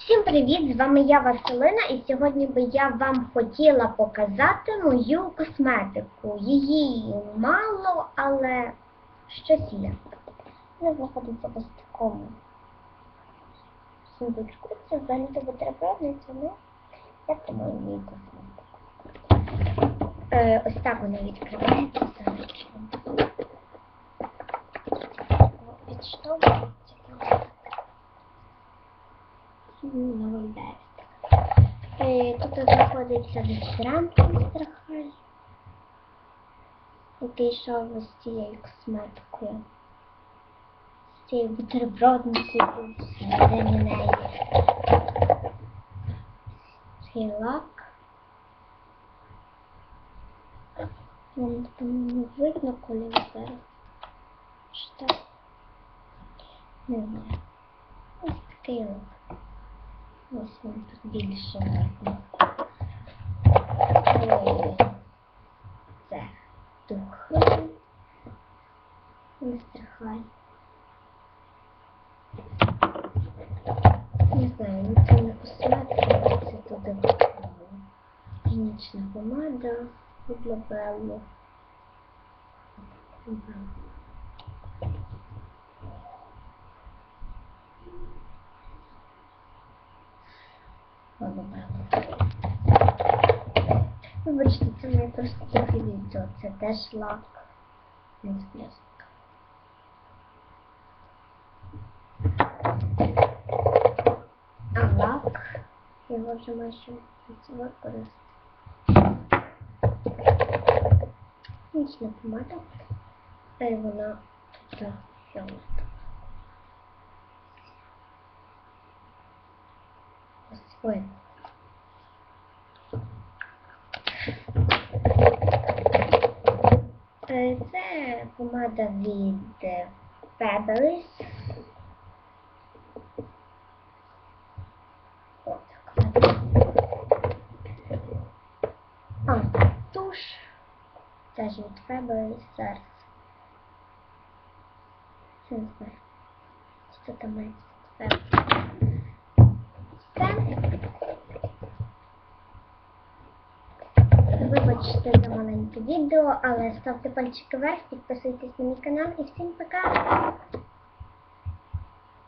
Всім привіт! З вами я Василина, і сьогодні би я вам хотіла показати мою косметику. Її мало, але щось є. Вона знаходиться в ось такому сундучку. Це взагалі бутербродниця, ну я тримаю мою косметику. Е, ось так вона відкривається. Відштовхується. Е, Тут знаходиться містер Хай, який йшов з цією косметикою. З цією бутербродницею всередині неї. Цей лак. Вам не видно, коли ви зараз. Що? Не знаю. Ось такий лак. Ось він тут більше видно. Це духи. Містер Хай. Не знаю, ну це не косметика, це туди гінічна помада від Лабелло. Вибачте, це моє просто трохи відео. Це теж лак. Не сплеск. А лак. Його вже майже використати. Нічна помада. Та й вона тут фіолетова. Видно. Е, Це помада від е, так. А, туш. Теж від Fabulous зараз. Що там має Fabulous. Вибачте за маленьке відео, але ставте пальчики вверх, підписуйтесь на мій канал і всім пока!